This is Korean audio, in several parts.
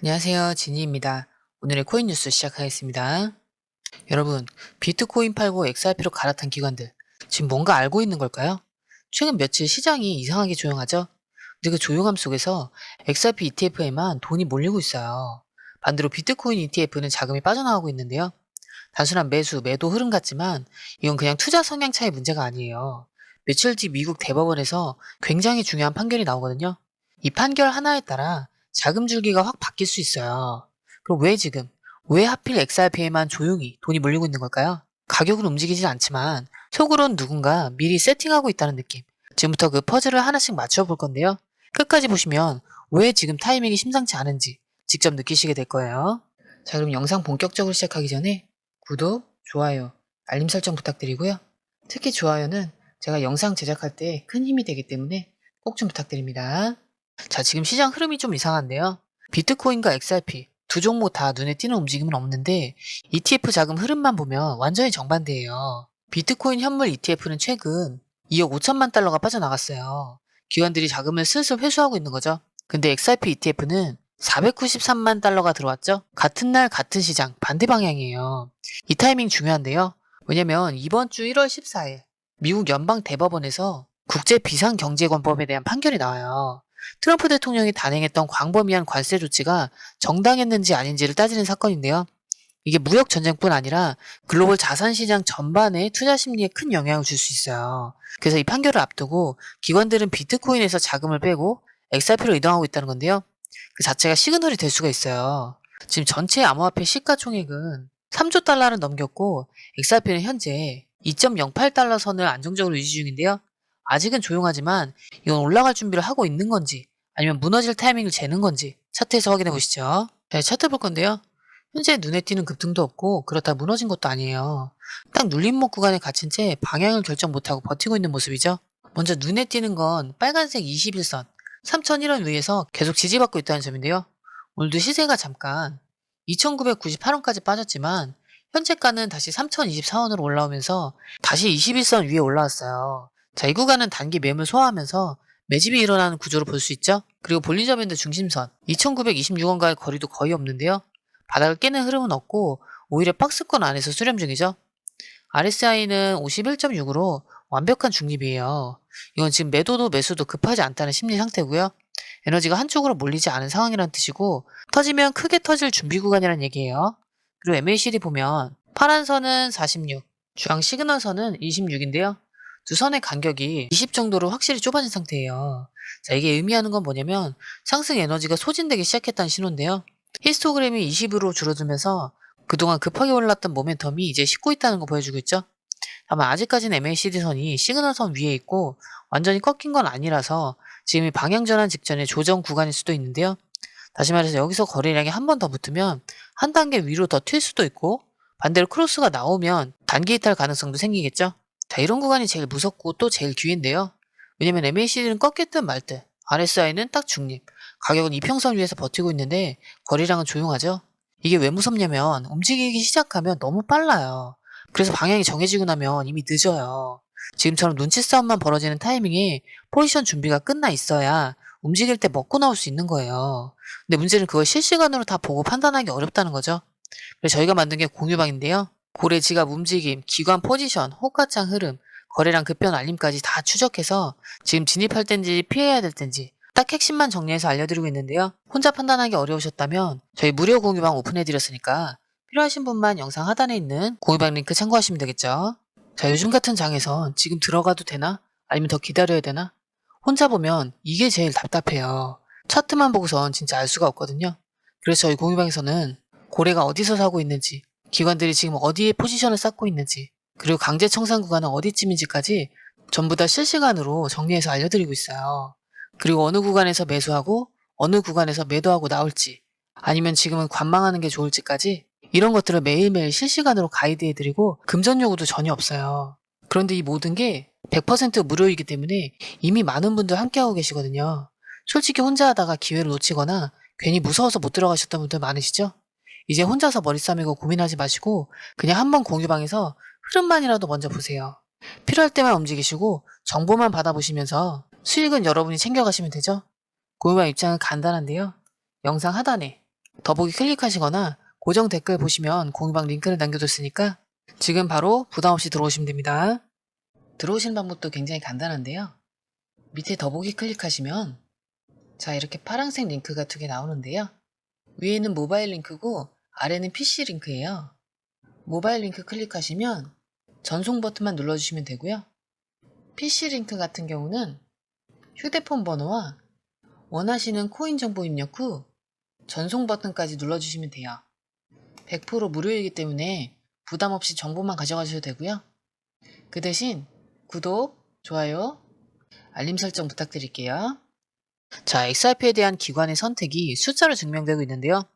안녕하세요. 지니입니다. 오늘의 코인 뉴스 시작하겠습니다. 여러분, 비트코인 팔고 XRP로 갈아탄 기관들, 지금 뭔가 알고 있는 걸까요? 최근 며칠 시장이 이상하게 조용하죠? 근데 그 조용함 속에서 XRP ETF에만 돈이 몰리고 있어요. 반대로 비트코인 ETF는 자금이 빠져나가고 있는데요. 단순한 매수, 매도 흐름 같지만 이건 그냥 투자 성향 차이 문제가 아니에요. 며칠 뒤 미국 대법원에서 굉장히 중요한 판결이 나오거든요. 이 판결 하나에 따라 자금 줄기가 확 바뀔 수 있어요. 그럼 왜 지금, 왜 하필 XRP에만 조용히 돈이 몰리고 있는 걸까요? 가격은 움직이진 않지만 속으론 누군가 미리 세팅하고 있다는 느낌. 지금부터 그 퍼즐을 하나씩 맞춰 볼 건데요. 끝까지 보시면 왜 지금 타이밍이 심상치 않은지 직접 느끼시게 될 거예요. 자, 그럼 영상 본격적으로 시작하기 전에 구독, 좋아요, 알림 설정 부탁드리고요. 특히 좋아요는 제가 영상 제작할 때 큰 힘이 되기 때문에 꼭 좀 부탁드립니다. 자, 지금 시장 흐름이 좀 이상한데요. 비트코인과 XRP 두 종목 다 눈에 띄는 움직임은 없는데 ETF 자금 흐름만 보면 완전히 정반대예요. 비트코인 현물 ETF는 최근 2억 5천만 달러가 빠져나갔어요. 기관들이 자금을 슬슬 회수하고 있는 거죠. 근데 XRP ETF는 493만 달러가 들어왔죠? 같은 날 같은 시장 반대 방향이에요. 이 타이밍 중요한데요. 왜냐면 이번 주 1월 14일 미국 연방 대법원에서 국제 비상경제권법에 대한 판결이 나와요. 트럼프 대통령이 단행했던 광범위한 관세 조치가 정당했는지 아닌지를 따지는 사건인데요. 이게 무역 전쟁뿐 아니라 글로벌 자산 시장 전반에 투자 심리에 큰 영향을 줄 수 있어요. 그래서 이 판결을 앞두고 기관들은 비트코인에서 자금을 빼고 XRP로 이동하고 있다는 건데요. 그 자체가 시그널이 될 수가 있어요. 지금 전체 암호화폐 시가총액은 3조 달러를 넘겼고 XRP는 현재 2.08달러 선을 안정적으로 유지 중인데요. 아직은 조용하지만 이건 올라갈 준비를 하고 있는 건지 아니면 무너질 타이밍을 재는 건지 차트에서 확인해 보시죠. 네, 차트 볼 건데요. 현재 눈에 띄는 급등도 없고 그렇다 무너진 것도 아니에요. 딱 눌림목 구간에 갇힌 채 방향을 결정 못하고 버티고 있는 모습이죠. 먼저 눈에 띄는 건 빨간색 21선 3001원 위에서 계속 지지받고 있다는 점인데요. 오늘도 시세가 잠깐 2998원까지 빠졌지만 현재가는 다시 3024원으로 올라오면서 다시 21선 위에 올라왔어요. 자, 이 구간은 단기 매물 소화하면서 매집이 일어나는 구조로 볼수 있죠. 그리고 볼린저 밴드 중심선 2926원과의 거리도 거의 없는데요. 바닥을 깨는 흐름은 없고 오히려 박스권 안에서 수렴 중이죠. RSI는 51.6으로 완벽한 중립이에요. 이건 지금 매도도 매수도 급하지 않다는 심리 상태고요. 에너지가 한쪽으로 몰리지 않은 상황이라는 뜻이고 터지면 크게 터질 준비 구간이라는 얘기예요. 그리고 MACD 보면 파란 선은 46, 주황 시그널 선은 26인데요. 두 선의 간격이 20 정도로 확실히 좁아진 상태예요. 자, 이게 의미하는 건 뭐냐면 상승 에너지가 소진되기 시작했다는 신호인데요. 히스토그램이 20으로 줄어들면서 그동안 급하게 올랐던 모멘텀이 이제 식고 있다는 거 보여주고 있죠. 다만 아직까지는 MACD 선이 시그널 선 위에 있고 완전히 꺾인 건 아니라서 지금 이 방향 전환 직전의 조정 구간일 수도 있는데요. 다시 말해서 여기서 거래량이 한 번 더 붙으면 한 단계 위로 더 튈 수도 있고 반대로 크로스가 나오면 단기 이탈 가능성도 생기겠죠. 자, 이런 구간이 제일 무섭고 또 제일 기회인데요. 왜냐면 MACD는 꺾였든 말든 RSI는 딱 중립, 가격은 이평선 위에서 버티고 있는데 거래량은 조용하죠. 이게 왜 무섭냐면 움직이기 시작하면 너무 빨라요. 그래서 방향이 정해지고 나면 이미 늦어요. 지금처럼 눈치 싸움만 벌어지는 타이밍에 포지션 준비가 끝나 있어야 움직일 때 먹고 나올 수 있는 거예요. 근데 문제는 그걸 실시간으로 다 보고 판단하기 어렵다는 거죠. 그래서 저희가 만든 게 공유방인데요. 고래 지갑 움직임, 기관 포지션, 호가창 흐름, 거래량 급변 알림까지 다 추적해서 지금 진입할 땐지 피해야 될 땐지 딱 핵심만 정리해서 알려드리고 있는데요. 혼자 판단하기 어려우셨다면 저희 무료 공유방 오픈해드렸으니까 필요하신 분만 영상 하단에 있는 공유방 링크 참고하시면 되겠죠. 자, 요즘 같은 장에선 지금 들어가도 되나? 아니면 더 기다려야 되나? 혼자 보면 이게 제일 답답해요. 차트만 보고선 진짜 알 수가 없거든요. 그래서 저희 공유방에서는 고래가 어디서 사고 있는지, 기관들이 지금 어디에 포지션을 쌓고 있는지, 그리고 강제 청산 구간은 어디쯤인지까지 전부 다 실시간으로 정리해서 알려드리고 있어요. 그리고 어느 구간에서 매수하고 어느 구간에서 매도하고 나올지, 아니면 지금은 관망하는 게 좋을지까지 이런 것들을 매일매일 실시간으로 가이드해드리고 금전 요구도 전혀 없어요. 그런데 이 모든 게 100% 무료이기 때문에 이미 많은 분들 함께하고 계시거든요. 솔직히 혼자 하다가 기회를 놓치거나 괜히 무서워서 못 들어가셨던 분들 많으시죠? 이제 혼자서 머리 싸매고 고민하지 마시고 그냥 한번 공유방에서 흐름만이라도 먼저 보세요. 필요할 때만 움직이시고 정보만 받아보시면서 수익은 여러분이 챙겨가시면 되죠? 공유방 입장은 간단한데요. 영상 하단에 더보기 클릭하시거나 고정 댓글 보시면 공유방 링크를 남겨뒀으니까 지금 바로 부담 없이 들어오시면 됩니다. 들어오시는 방법도 굉장히 간단한데요. 밑에 더보기 클릭하시면 자 이렇게 파란색 링크가 두 개 나오는데요. 위에는 모바일 링크고 아래는 PC 링크예요. 모바일 링크 클릭하시면 전송 버튼만 눌러주시면 되고요. PC 링크 같은 경우는 휴대폰 번호와 원하시는 코인 정보 입력 후 전송 버튼까지 눌러주시면 돼요. 100% 무료이기 때문에 부담 없이 정보만 가져가셔도 되고요. 그 대신 구독, 좋아요, 알림 설정 부탁드릴게요. 자, XRP에 대한 기관의 선택이 숫자로 증명되고 있는데요.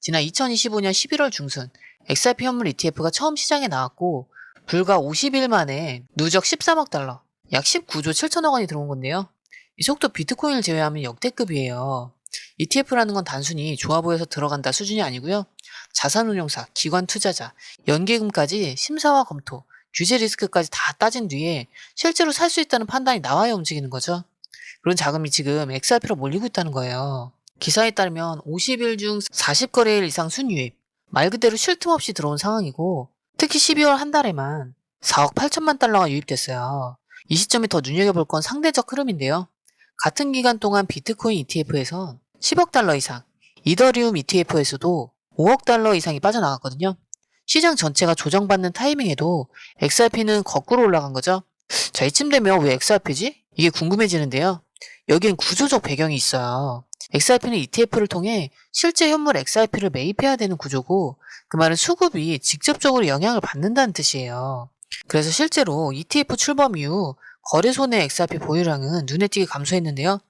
지난 2025년 11월 중순 XRP 현물 ETF가 처음 시장에 나왔고 불과 50일 만에 누적 13억 달러, 약 19조 7천억 원이 들어온 건데요. 이 속도 비트코인을 제외하면 역대급이에요. ETF라는 건 단순히 보여서 들어간다 수준이 아니고요. 자산운용사, 기관 투자자, 연계금까지 심사와 검토, 규제 리스크까지 다 따진 뒤에 실제로 살 수 있다는 판단이 나와야 움직이는 거죠. 그런 자금이 지금 XRP로 몰리고 있다는 거예요. 기사에 따르면 50일 중 40거래일 이상 순유입, 말 그대로 쉴 틈 없이 들어온 상황이고 특히 12월 한 달에만 4억 8천만 달러가 유입됐어요. 이 시점에 더 눈여겨볼 건 상대적 흐름인데요. 같은 기간 동안 비트코인 ETF에선 10억 달러 이상, 이더리움 ETF에서도 5억 달러 이상이 빠져나갔거든요. 시장 전체가 조정받는 타이밍에도 XRP는 거꾸로 올라간 거죠. 자, 이쯤 되면 왜 XRP지? 이게 궁금해지는데요. 여기엔 구조적 배경이 있어요. XRP는 ETF를 통해 실제 현물 XRP를 매입해야 되는 구조고 그 말은 수급이 직접적으로 영향을 받는다는 뜻이에요. 그래서 실제로 ETF 출범 이후 거래소 내 XRP 보유량은 눈에 띄게 감소했는데요.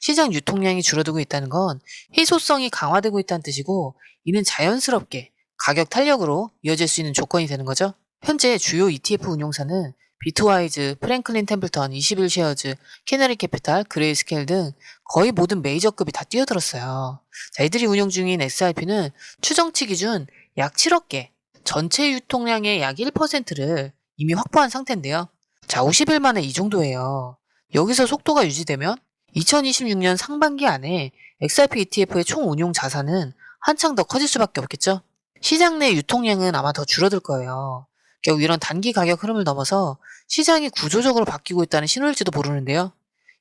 시장 유통량이 줄어들고 있다는 건 희소성이 강화되고 있다는 뜻이고 이는 자연스럽게 가격 탄력으로 이어질 수 있는 조건이 되는 거죠. 현재 주요 ETF 운용사는 비트와이즈, 프랭클린 템플턴, 21쉐어즈, 캐너리 캐피탈, 그레이스케일 등 거의 모든 메이저급이 다 뛰어들었어요. 자, 이들이 운영 중인 XRP는 추정치 기준 약 7억 개, 전체 유통량의 약 1%를 이미 확보한 상태인데요. 자, 50일 만에 이 정도예요. 여기서 속도가 유지되면 2026년 상반기 안에 XRP ETF의 총 운용 자산은 한창 더 커질 수밖에 없겠죠? 시장 내 유통량은 아마 더 줄어들 거예요. 결국 이런 단기 가격 흐름을 넘어서 시장이 구조적으로 바뀌고 있다는 신호일지도 모르는데요.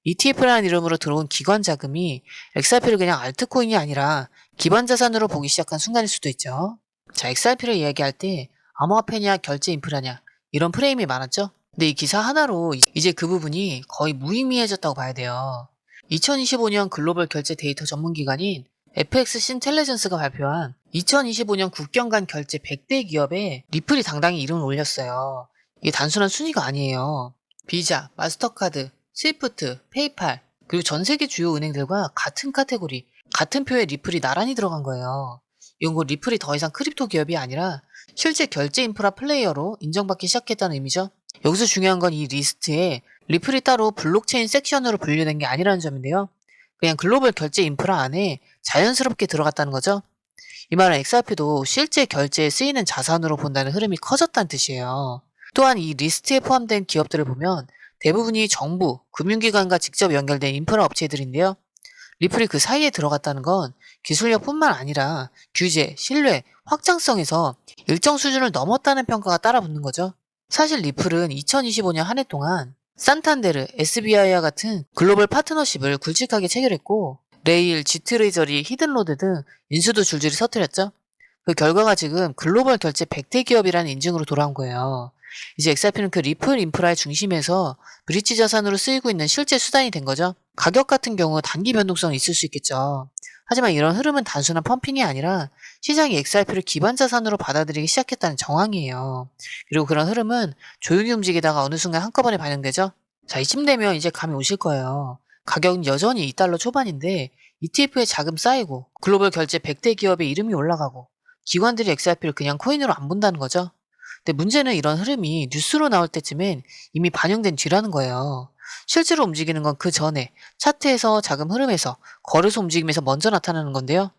ETF라는 이름으로 들어온 기관 자금이 XRP를 그냥 알트코인이 아니라 기반 자산으로 보기 시작한 순간일 수도 있죠. 자, XRP를 이야기할 때 암호화폐냐 결제 인프라냐 이런 프레임이 많았죠. 근데 이 기사 하나로 이제 그 부분이 거의 무의미해졌다고 봐야 돼요. 2025년 글로벌 결제 데이터 전문 기관인 FX 신텔레전스가 발표한 2025년 국경 간 결제 100대 기업에 리플이 당당히 이름을 올렸어요. 이게 단순한 순위가 아니에요. 비자, 마스터카드, 스위프트, 페이팔, 그리고 전 세계 주요 은행들과 같은 카테고리, 같은 표에 리플이 나란히 들어간 거예요. 이건 곧 리플이 더 이상 크립토 기업이 아니라 실제 결제 인프라 플레이어로 인정받기 시작했다는 의미죠. 여기서 중요한 건 이 리스트에 리플이 따로 블록체인 섹션으로 분류된 게 아니라는 점인데요. 그냥 글로벌 결제 인프라 안에 자연스럽게 들어갔다는 거죠. 이 말은 XRP도 실제 결제에 쓰이는 자산으로 본다는 흐름이 커졌다는 뜻이에요. 또한 이 리스트에 포함된 기업들을 보면 대부분이 정부, 금융기관과 직접 연결된 인프라 업체들인데요. 리플이 그 사이에 들어갔다는 건 기술력뿐만 아니라 규제, 신뢰, 확장성에서 일정 수준을 넘었다는 평가가 따라붙는 거죠. 사실 리플은 2025년 한 해 동안 산탄데르, SBI와 같은 글로벌 파트너십을 굵직하게 체결했고 레일, 지트레저리, 히든로드 등 인수도 줄줄이 서투렸죠. 그 결과가 지금 글로벌 결제 100대 기업이라는 인증으로 돌아온 거예요. 이제 XRP는 그 리플 인프라의 중심에서 브릿지 자산으로 쓰이고 있는 실제 수단이 된 거죠. 가격 같은 경우 단기 변동성이 있을 수 있겠죠. 하지만 이런 흐름은 단순한 펌핑이 아니라 시장이 XRP를 기반 자산으로 받아들이기 시작했다는 정황이에요. 그리고 그런 흐름은 조용히 움직이다가 어느 순간 한꺼번에 반영되죠. 자, 이쯤 되면 이제 감이 오실 거예요. 가격은 여전히 2달러 초반인데 ETF에 자금 쌓이고 글로벌 결제 100대 기업의 이름이 올라가고 기관들이 XRP를 그냥 코인으로 안 본다는 거죠. 근데 문제는 이런 흐름이 뉴스로 나올 때쯤엔 이미 반영된 뒤라는 거예요. 실제로 움직이는 건 그 전에 차트에서 자금 흐름에서 거래소 움직임에서 먼저 나타나는 건데요.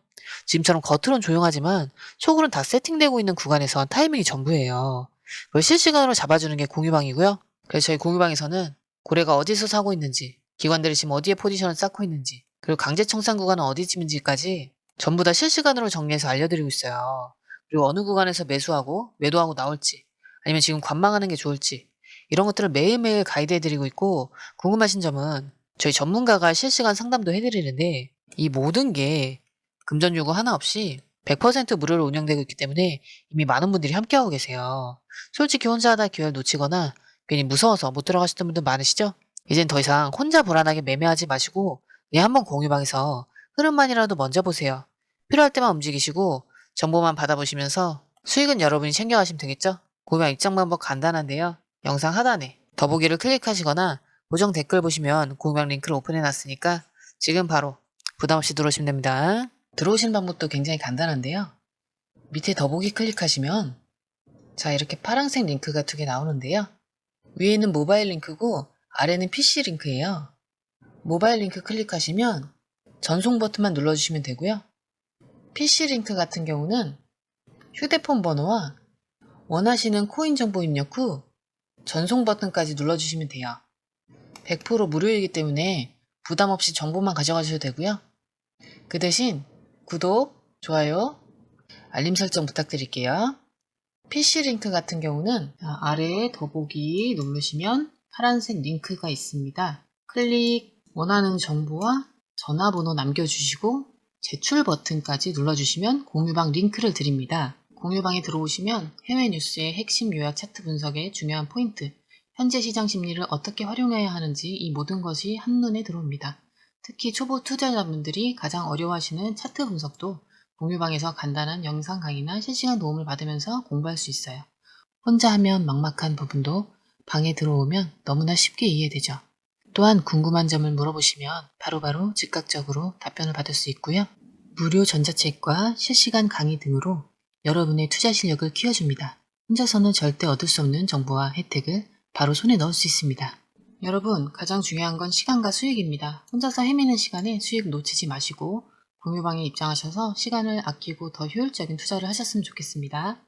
지금처럼 겉으론 조용하지만 속으론 다 세팅되고 있는 구간에선 타이밍이 전부예요. 그걸 실시간으로 잡아주는 게 공유방이고요. 그래서 저희 공유방에서는 고래가 어디서 사고 있는지, 기관들이 지금 어디에 포지션을 쌓고 있는지, 그리고 강제 청산 구간은 어디쯤인지까지 전부 다 실시간으로 정리해서 알려드리고 있어요. 그리고 어느 구간에서 매수하고 매도하고 나올지 아니면 지금 관망하는 게 좋을지 이런 것들을 매일매일 가이드해드리고 있고 궁금하신 점은 저희 전문가가 실시간 상담도 해드리는데 이 모든 게 금전 요구 하나 없이 100% 무료로 운영되고 있기 때문에 이미 많은 분들이 함께하고 계세요. 솔직히 혼자 하다 기회를 놓치거나 괜히 무서워서 못 들어가셨던 분들 많으시죠? 이젠 더 이상 혼자 불안하게 매매하지 마시고 그냥 한번 공유방에서 흐름만이라도 먼저 보세요. 필요할 때만 움직이시고 정보만 받아보시면서 수익은 여러분이 챙겨가시면 되겠죠? 공유방 입장 방법 간단한데요. 영상 하단에 더보기를 클릭하시거나 고정 댓글 보시면 공유방 링크를 오픈해놨으니까 지금 바로 부담없이 들어오시면 됩니다. 들어오시는 방법도 굉장히 간단한데요. 밑에 더보기 클릭하시면 자 이렇게 파란색 링크가 두 개 나오는데요. 위에는 모바일 링크고 아래는 PC 링크예요. 모바일 링크 클릭하시면 전송 버튼만 눌러주시면 되고요. PC 링크 같은 경우는 휴대폰 번호와 원하시는 코인 정보 입력 후 전송 버튼까지 눌러주시면 돼요. 100% 무료이기 때문에 부담 없이 정보만 가져가셔도 되고요. 그 대신 구독, 좋아요, 알림 설정 부탁드릴게요. PC 링크 같은 경우는 아래에 더보기 누르시면 파란색 링크가 있습니다. 클릭, 원하는 정보와 전화번호 남겨주시고 제출 버튼까지 눌러주시면 공유방 링크를 드립니다. 공유방에 들어오시면 해외 뉴스의 핵심 요약 차트 분석의 중요한 포인트, 현재 시장 심리를 어떻게 활용해야 하는지 이 모든 것이 한눈에 들어옵니다. 특히 초보 투자자분들이 가장 어려워하시는 차트 분석도 공유방에서 간단한 영상 강의나 실시간 도움을 받으면서 공부할 수 있어요. 혼자 하면 막막한 부분도 방에 들어오면 너무나 쉽게 이해되죠. 또한 궁금한 점을 물어보시면 바로바로 즉각적으로 답변을 받을 수 있고요. 무료 전자책과 실시간 강의 등으로 여러분의 투자 실력을 키워줍니다. 혼자서는 절대 얻을 수 없는 정보와 혜택을 바로 손에 넣을 수 있습니다. 여러분, 가장 중요한 건 시간과 수익입니다. 혼자서 헤매는 시간에 수익 놓치지 마시고 공유방에 입장하셔서 시간을 아끼고 더 효율적인 투자를 하셨으면 좋겠습니다.